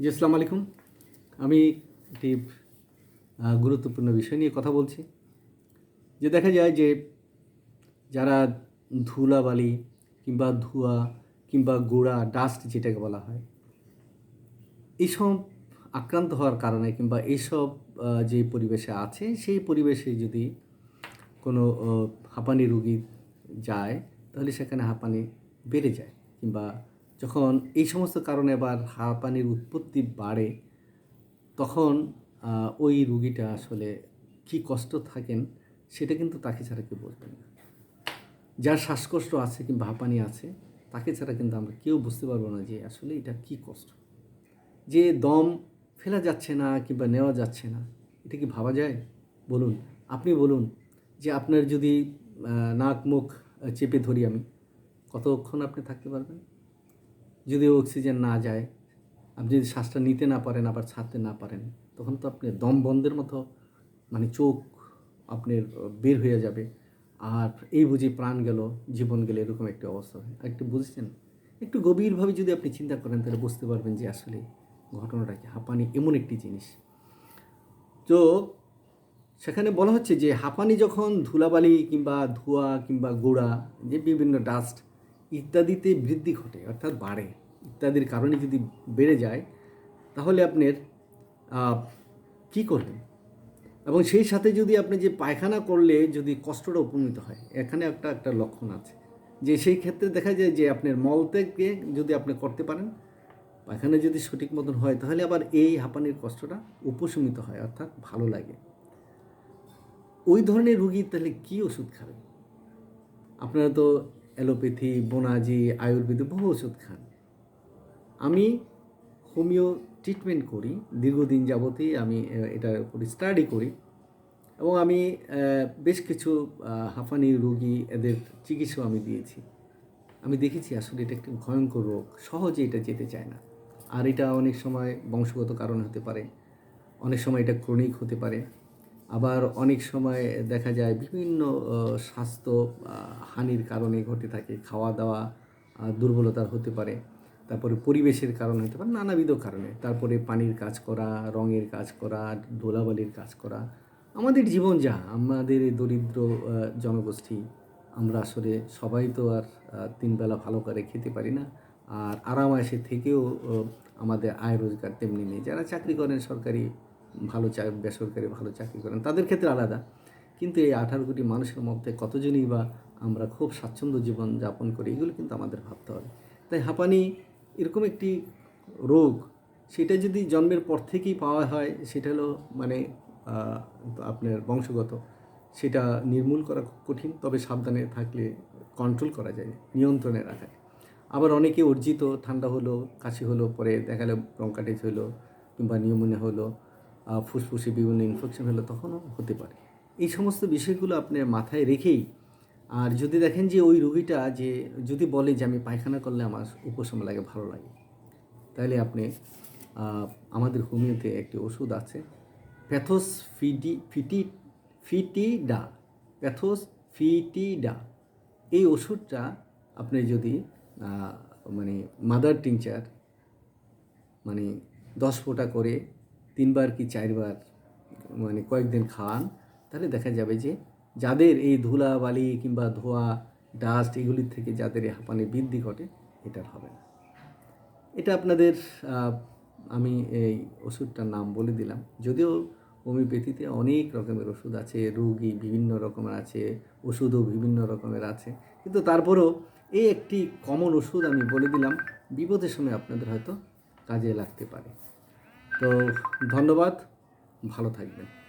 জি, আসসালামু আলাইকুম। আমি একটি গুরুত্বপূর্ণ বিষয় নিয়ে কথা বলছি। যে দেখা যায় যে যারা ধুলাবালি কিংবা ধোঁয়া কিংবা গোড়া ডাস্ট যেটাকে বলা হয় এইসব আক্রান্ত হওয়ার কারণে কিংবা এইসব যে পরিবেশে আছে, সেই পরিবেশে যদি কোনো হাঁপানি রোগী যায়, তাহলে সেখানে হাঁপানি বেড়ে যায় কিংবা যখন এই সমস্ত কারণে আবার হাঁপানির উৎপত্তি বাড়ে, তখন ওই রুগীটা আসলে কি কষ্ট থাকেন সেটা কিন্তু তাকে ছাড়া কেউ বুঝবেন না। যার শ্বাসকষ্ট আছে কিংবা হাঁপানি আছে, তাকে ছাড়া কিন্তু আমরা কেউ বুঝতে পারব না যে আসলে এটা কি কষ্ট। যে দম ফেলা যাচ্ছে না কিংবা নেওয়া যাচ্ছে না, এটা কি ভাবা যায়? বলুন, আপনি বলুন যে আপনার যদি নাক মুখ চেপে ধরি আমি, কতক্ষণ আপনি থাকতে পারবেন? যদি অক্সিজেন না যায়, আপনি যদি শ্বাসটা নিতে না পারেন, আবার ছাড়তে না পারেন, তখন তো আপনি দম বন্ধের মতো মানে চোখ আপনার বের হয়ে যাবে। আর এই বুঝি প্রাণ গেল, জীবন গেল, এরকম একটা অবস্থা। হয় একটু বুঝছেন? একটু গভীরভাবে যদি আপনি চিন্তা করেন, তাহলে বুঝতে পারবেন যে আসলে ঘটনাটা কি। হাঁপানি এমন একটি জিনিস। তো সেখানে বলা হচ্ছে যে, হাঁপানি যখন ধুলাবালি কিংবা ধোঁয়া কিংবা গোড়া, যে বিভিন্ন ডাস্ট ইত্যাদিতে বৃদ্ধি ঘটে, অর্থাৎ বাড়ে ইত্যাদির কারণে যদি বেড়ে যায়, তাহলে আপনার কি করবেন? এবং সেই সাথে যদি আপনি যে পায়খানা করলে যদি কষ্টটা উপনীত হয়, এখানে একটা একটা লক্ষণ আছে। যে সেই ক্ষেত্রে দেখা যায় যে আপনার মল থেকে যদি আপনি করতে পারেন, পায়খানা যদি সঠিক মতন হয়, তাহলে আবার এই হাঁপানির কষ্টটা উপশমিত হয়, অর্থাৎ ভালো লাগে। ওই ধরনের রুগী তাহলে কি ওষুধ খাবে আপনারা তো অ্যালোপ্যাথি, বোনাজি, আয়ুর্বেদে বহু ওষুধ খান। আমি হোমিও ট্রিটমেন্ট করি, দীর্ঘদিন যাবতই আমি এটার উপর স্টাডি করি এবং আমি বেশ কিছু হাঁপানি রোগী এদের চিকিৎসাও আমি দিয়েছি। আমি দেখেছি আসলে এটা একটি ভয়ঙ্কর রোগ, সহজে এটা যেতে চায় না। আর এটা অনেক সময় বংশগত কারণ হতে পারে, অনেক সময় এটা ক্রনিক হতে পারে। আবার অনেক সময় দেখা যায় বিভিন্ন স্বাস্থ্য হানির কারণে ঘটে থাকে খাওয়া দাওয়া দুর্বলতার হতে পারে। তারপরে পরিবেশের কারণ হতে পারে, নানাবিধ কারণে। তারপরে পানির কাজ করা, রঙের কাজ করা, ধুলাবালির কাজ করা। আমাদের জীবন যা, আমাদের এই দরিদ্র জনগোষ্ঠী, আমরা আসলে সবাই তো আর তিনবেলা ভালো করে খেতে পারি না। আর আরামাসে থেকেও আমাদের আয় রোজগার তেমনি নেই। যারা চাকরি করেন সরকারি, ভালো চা, বেসরকারি ভালো চাকরি করেন, তাদের ক্ষেত্রে আলাদা। কিন্তু এই আঠারো কোটি মানুষের মধ্যে কতজনই বা আমরা খুব স্বাচ্ছন্দ্য জীবন যাপন করি, এগুলো কিন্তু আমাদের ভাবতে হবে। তাই হাঁপানি এরকম একটি রোগ, সেটা যদি জন্মের পর থেকেই পাওয়া হয়, সেটা হলো মানে আপনার বংশগত, সেটা নির্মূল করা খুব কঠিন, তবে সাবধানে থাকলে কন্ট্রোল করা যায়, নিয়ন্ত্রণে রাখা যায়। আবার অনেকে অর্জিত, ঠান্ডা হলো, কাশি হলো, পরে দেখা গেলো ব্রঙ্কাটিস হলো, কিংবা নিউমোনিয়া হলো ফুসফুসে বিভিন্ন ইনফেকশন হলো, তখনও হতে পারে এই সমস্ত বিষয়গুলো আপনার মাথায় রেখেই আর যদি দেখেন যে ওই রোগীটা যে, যদি বলে যে আমি পায়খানা করলে আমার উপশম লাগে, ভালো লাগে, তাহলে আপনি আমাদের হোমিওতে একটি ওষুধ আছে প্যাথোস ফিডি ফিটি ফিটিডা প্যাথোস ফিটিডা এই ওষুধটা আপনি যদি মানে মাদার টিংচার মানে দশ ফোঁটা করে তিনবার কি চারবার মানে কয়েকদিন খাওয়ান, তাহলে দেখা যাবে যে যাদের এই ধুলা বালি কিংবা ধোয়া ডাস্ট এগুলির থেকে যাদের হাঁপানি বৃদ্ধি ঘটে, এটার হবে না। এটা আপনাদের আমি এই ওষুধটার নাম বলে দিলাম। যদিও হোমিওপ্যাথিতে অনেক রকমের ওষুধ আছে, রোগী বিভিন্ন রকমের আছে, ওষুধও বিভিন্ন রকমের আছে। কিন্তু তারপরেও এই একটি কমন ওষুধ আমি বলে দিলাম, বিপদের সময় আপনাদের হয়তো কাজে লাগতে পারে। তো ধন্যবাদ, ভালো থাকবেন।